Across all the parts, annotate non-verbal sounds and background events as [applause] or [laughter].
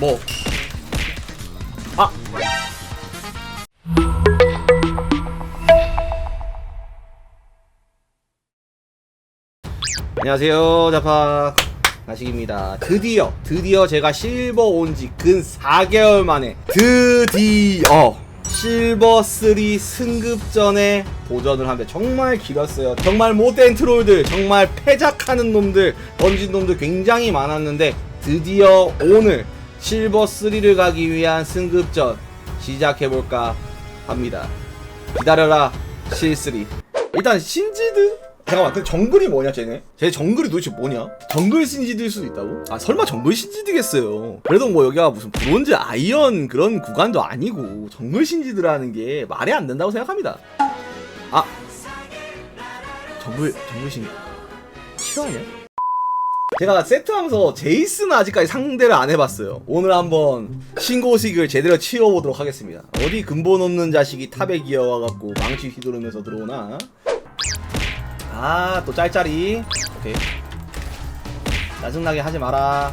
뭐? 아! 안녕하세요 자파 나식입니다 드디어 드디어 제가 실버 온 지 근 4개월 만에 드디어 실버 3 승급전에 도전을 하는데 정말 길었어요 정말 못된 트롤들 정말 패작하는 놈들 던진 놈들 굉장히 많았는데 드디어 오늘 실버 3를 가기 위한 승급전 시작해볼까 합니다 기다려라 실3 일단 신지드 잠깐만 근데 정글이 뭐냐 쟤네? 쟤 정글이 도대체 뭐냐? 정글 신지드일 수도 있다고? 아 설마 정글 신지드겠어요 그래도 뭐 여기가 무슨 브론즈 아이언 그런 구간도 아니고 정글 신지드라는 게 말이 안 된다고 생각합니다 아 정글 정글 신 싫어하냐? 제가 세트하면서 제이스는 아직까지 상대를 안 해봤어요. 오늘 한번 신고식을 제대로 치워보도록 하겠습니다. 어디 근본 없는 자식이 탑에 기어와갖고 망치 휘두르면서 들어오나? 아, 또 짤짤이. 오케이. 짜증나게 하지 마라.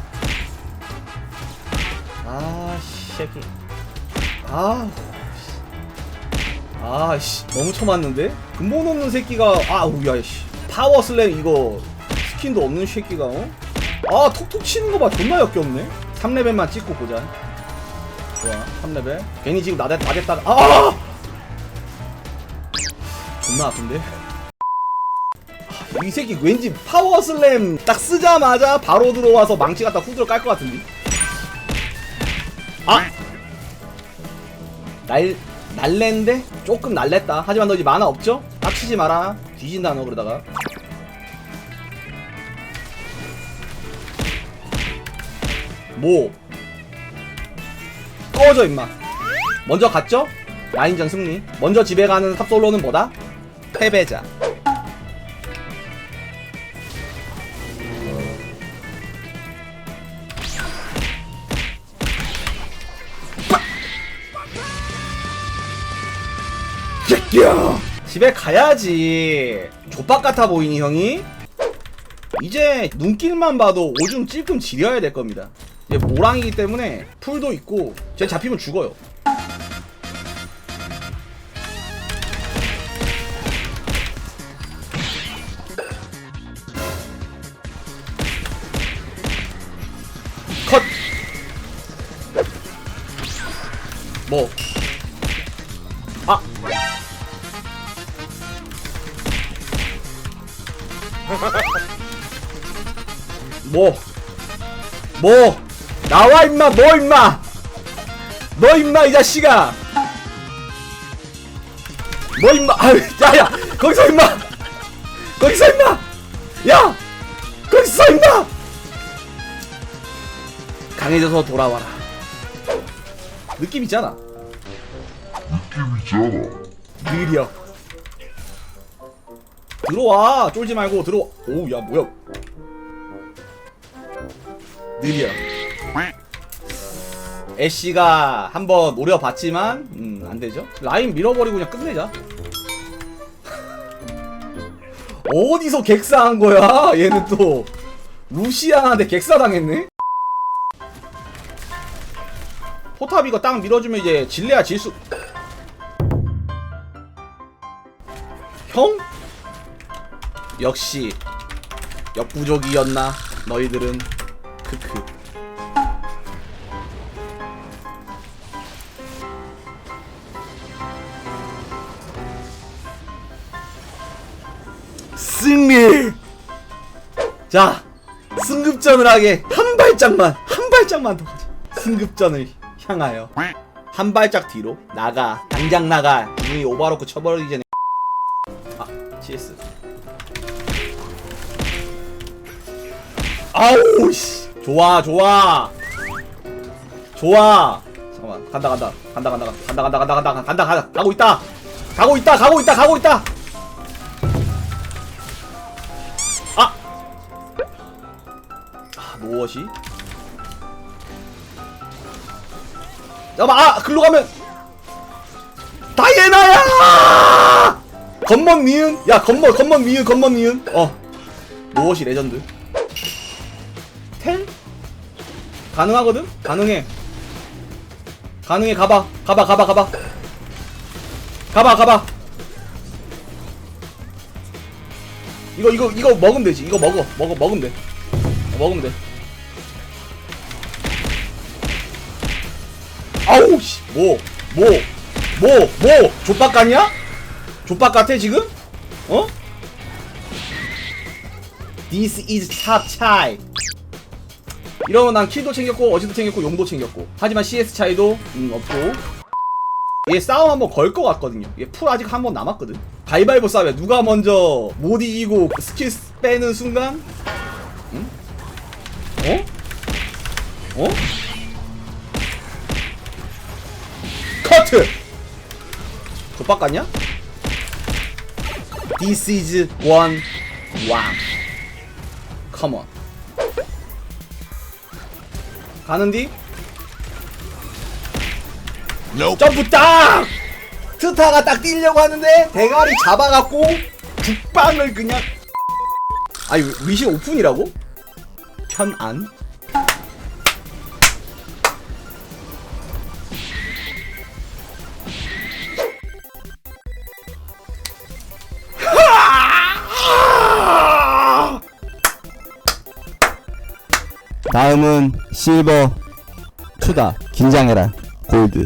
아, 새끼. 아, 아, 씨. 너무 쳐맞는데? 근본 없는 새끼가, 아우, 야, 씨. 파워 슬램 이거 스킨도 없는 새끼가, 어? 아, 톡톡 치는 거 봐. 존나 역겹네. 3레벨만 찍고 보자. 좋아, 3레벨. 괜히 지금 나댔, 나댔다가, 아! 존나 아픈데? 이 새끼 왠지 파워 슬램 딱 쓰자마자 바로 들어와서 망치 갖다 후드로 깔 것 같은데. 아! 날 날랜데 조금 날랬다. 하지만 너 이제 만화 없죠? 빡치지 마라. 뒤진다 너 그러다가. 뭐? 꺼져 임마. 먼저 갔죠? 라인전 승리. 먼저 집에 가는 탑솔로는 뭐다? 패배자. 새끼야 집에 가야지 족박 같아 보이니 형이? 이제 눈길만 봐도 오줌 찔끔 지려야 될 겁니다 이제 모랑이기 때문에 풀도 있고 쟤 잡히면 죽어요 컷! 뭐? 아! [laughs] 뭐? 뭐? 나와 임마 뭐 임마? 너 임마 이 자식아? 뭐 임마? 아유 야야 거기서 임마! 거기서 임마! 야 거기서 임마! 강해져서 돌아와라. 느낌 있잖아. 느낌이잖아. 느려. 들어와. 쫄지 말고 들어 오우 야 뭐야? 느려 애쉬가 한번 노려봤지만 음 안되죠? 라인 밀어버리고 그냥 끝내자. 어디서 객사한 거야? 얘는 또. 루시안한테 객사 당했네? 포탑 이거 딱 밀어주면 이제 질래야 질수. 형? 역시 역부족이었나 너희들은? 크크 승리! 자 승급전을 하게 한 발짝만 한 발짝만 더 가자. 승급전을 향하여 한 발짝 뒤로 나가 당장 나가. 이미 오버로크 쳐버리기 전에. 아 CS. 아우 씨. 좋아 좋아. 좋아. 잠깐만 간다 간다. 간다 간다 간다 간다 간다 간다 간다 간다. 가고 있다. 가고 있다 가고 있다 가고 있다 무엇이? 잠깐만 아 글로 가면. 다이애나야! 겉멋 미은? 야 겉멋 겉멋 미은 겉멋 미은. 어. 무엇이 레전드? 텔 가능하거든? 가능해. 가능해 가봐. 가봐 가봐 가봐. 가봐 가봐. 이거 이거 이거 먹으면 되지. 이거 먹어. 먹어 먹으면 돼. 어, 먹으면 돼 아우 씨 뭐 뭐 뭐 뭐. 족박 같냐 족박 같아 지금? 어? This is top 차이 이러면 난 킬도 챙겼고 어지도 챙겼고 용도 챙겼고. 하지만 CS 차이도 음, 없고. 얘 싸움 한번 걸 것 같거든요. 얘 풀 아직 한 번 남았거든. 가위바위보 싸움에 누가 먼저 못 이기고 스킬 빼는 순간? 응? 어? 어? 커트! 족박 같냐? This is one wow Come on 가는디? 점프 딱! 트타가 딱 뛰려고 하는데 대가리 잡아갖고 죽방을 그냥 아니 미신 오픈이라고? 편안? 다음은 실버 투다 긴장해라 골드